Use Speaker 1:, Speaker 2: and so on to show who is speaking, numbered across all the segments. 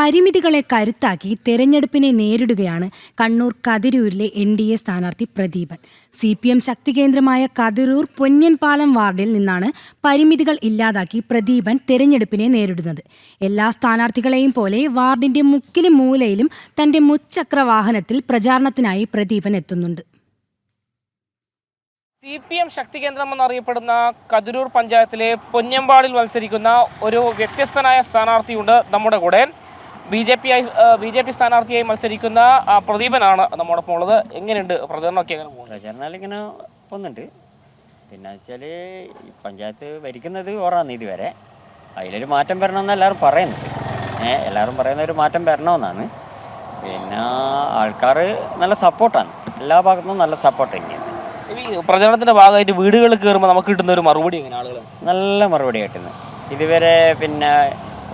Speaker 1: പരിമിതികളെ കരുത്താക്കി തെരഞ്ഞെടുപ്പിനെ നേരിടുകയാണ് കണ്ണൂർ കതിരൂരിലെ എൻ ഡി എ സ്ഥാനാർത്ഥി പ്രദീപൻ. സി പി എം ശക്തി കേന്ദ്രമായ കതിരൂർ പൊന്നൻപാലം വാർഡിൽ നിന്നാണ് പരിമിതികൾ ഇല്ലാതാക്കി പ്രദീപൻ തെരഞ്ഞെടുപ്പിനെ നേരിടുന്നത്. എല്ലാ സ്ഥാനാർത്ഥികളെയും പോലെ വാർഡിന്റെ മുക്കിലും മൂലയിലും തന്റെ മുച്ചക്ര വാഹനത്തിൽ പ്രചാരണത്തിനായി പ്രദീപൻ എത്തുന്നുണ്ട്.
Speaker 2: സി പി എം ശക്തി കേന്ദ്രം എന്നറിയപ്പെടുന്ന കതിരൂർ പഞ്ചായത്തിലെ പൊന്നമ്പാടിൽ മത്സരിക്കുന്ന ഒരു വ്യത്യസ്തനായ സ്ഥാനാർത്ഥിയുണ്ട് നമ്മുടെ കൂടെ. B J P B J P സ്ഥാനാർത്ഥിയായി മത്സരിക്കുന്ന പ്രദീപനാണ് നമ്മോടൊപ്പം ഉള്ളത്. എങ്ങനെയുണ്ട് പ്രചരണമൊക്കെ എങ്ങനെ പോകുന്നത്?
Speaker 3: പ്രചരണം ഇങ്ങനെ പോകുന്നുണ്ട്. പിന്നെ വെച്ചാൽ പഞ്ചായത്ത് ഭരിക്കുന്നത് ഓറാന്ന് ഇതുവരെ അതിലൊരു മാറ്റം വരണമെന്ന് എല്ലാവരും പറയുന്നുണ്ട്. ഏ എല്ലാവരും പറയുന്ന ഒരു മാറ്റം വരണമെന്നാണ്. പിന്നെ ആൾക്കാർ നല്ല സപ്പോർട്ടാണ്. എല്ലാ ഭാഗത്തും നല്ല സപ്പോർട്ട് തന്നെയാണ്.
Speaker 2: ഈ പ്രചരണത്തിന്റെ ഭാഗമായിട്ട് വീടുകളിൽ കയറുമ്പോൾ നമുക്ക് കിട്ടുന്ന ഒരു മറുപടി എങ്ങനെ ആളുകൾ
Speaker 3: നല്ല മറുപടി കിട്ടുന്നത് ഇതുവരെ പിന്നെ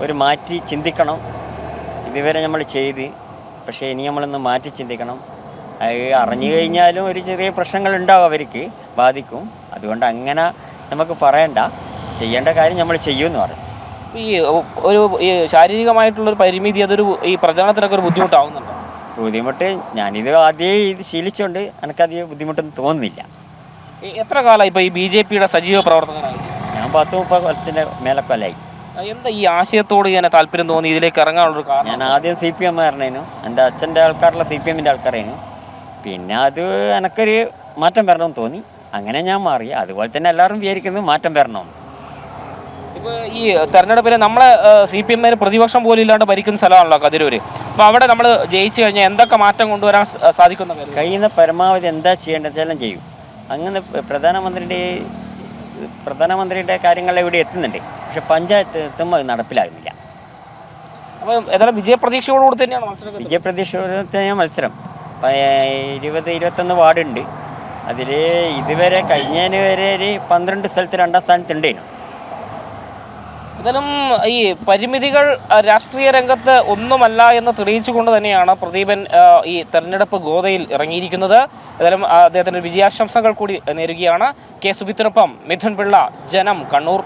Speaker 3: ഒരു മാറ്റി ചിന്തിക്കണം. ഇതുവരെ നമ്മൾ ചെയ്ത് പക്ഷേ ഇനി നമ്മളൊന്ന് മാറ്റി ചിന്തിക്കണം. അത് അറിഞ്ഞു കഴിഞ്ഞാലും ഒരു ചെറിയ പ്രശ്നങ്ങൾ ഉണ്ടാവും അവർക്ക് ബാധിക്കും. അതുകൊണ്ട് അങ്ങനെ നമുക്ക് പറയണ്ട. ചെയ്യേണ്ട കാര്യം നമ്മൾ ചെയ്യുമെന്ന് പറയും.
Speaker 2: ഈ ഒരു ഈ ശാരീരികമായിട്ടുള്ള ഒരു പരിമിതി അതൊരു ഈ പ്രചരണത്തിനൊക്കെ ഒരു ബുദ്ധിമുട്ടാവുന്നുണ്ടോ?
Speaker 3: ബുദ്ധിമുട്ട് ഞാനിത് ആദ്യമേ ഇത് ശീലിച്ചുകൊണ്ട് എനിക്കധികം ബുദ്ധിമുട്ടൊന്നും തോന്നുന്നില്ല.
Speaker 2: എത്ര കാലമായി ഇപ്പോൾ ഈ ബി ജെ പിയുടെ സജീവ പ്രവർത്തകനായി
Speaker 3: ഞാൻ പത്ത് മുപ്പത് കൊല്ലത്തിന്റെ മേലെ കൊല്ലായി.
Speaker 2: എന്താ ഈ ആശയത്തോട് ഇങ്ങനെ താല്പര്യം തോന്നി ഇതിലേക്ക് ഇറങ്ങാനുള്ള ഒരു കാരണം?
Speaker 3: ഞാൻ ആദ്യം സി പി എം ആയിരുന്നു എന്റെ അച്ഛന്റെ ആൾക്കാരുള്ള സി പി എമ്മിന്റെ ആൾക്കാരായിരുന്നു. പിന്നെ അത് എനക്കൊരു മാറ്റം വരണമെന്ന് തോന്നി. അങ്ങനെ ഞാൻ മാറി. അതുപോലെ തന്നെ എല്ലാവരും വിചാരിക്കുന്നത് മാറ്റം വരണമെന്ന്.
Speaker 2: ഇപ്പോൾ ഈ തെരഞ്ഞെടുപ്പിൽ നമ്മളെ സി പി എമ്മിന് പ്രതിപക്ഷം പോലും ഇല്ലാണ്ട് ഭരിക്കുന്ന സ്ഥലമാണല്ലോ കതിരൂര്. അപ്പോൾ അവിടെ നമ്മൾ ജയിച്ചു കഴിഞ്ഞാൽ എന്തൊക്കെ മാറ്റം കൊണ്ടുവരാൻ സാധിക്കുന്നു
Speaker 3: കഴിയുന്ന പരമാവധി എന്താ ചെയ്യേണ്ടതെല്ലാം ചെയ്യും. അങ്ങനെ പ്ര- പ്രധാനമന്ത്രിയുടെ പ്രധാനമന്ത്രിയുടെ കാര്യങ്ങൾ ഇവിടെ എത്തുന്നുണ്ട്. പക്ഷെ പഞ്ചായത്ത് എത്തുമ്പോൾ അത് നടപ്പിലാകുന്നില്ല.
Speaker 2: അപ്പൊ ഏതായാലും വിജയപ്രതീക്ഷയോടുകൂടി തന്നെയാണ് മത്സരം
Speaker 3: വിജയപ്രതീക്ഷ മത്സരം. പ- ഇരുപത് ഇരുപത്തൊന്ന് വാർഡുണ്ട്. അതിൽ ഇതുവരെ കഴിഞ്ഞതിന് വരെ ഒരു പന്ത്രണ്ട് സ്ഥലത്ത് രണ്ടാം സ്ഥാനത്തുണ്ടേനു.
Speaker 2: ഇതിലും ഈ പരിമിതികൾ രാഷ്ട്രീയ രംഗത്ത് ഒന്നുമല്ല എന്ന് തെളിയിച്ചുകൊണ്ട് തന്നെയാണ് പ്രദീപൻ ഈ തെരഞ്ഞെടുപ്പ് ഗോതയിൽ ഇറങ്ങിയിരിക്കുന്നത്. ഏതായാലും അദ്ദേഹത്തിന്റെ വിജയാശംസകൾ കൂടി നേരുകയാണ്. കെ സുബിത്തിനൊപ്പം മിഥുൻ പിള്ള ജനം കണ്ണൂർ.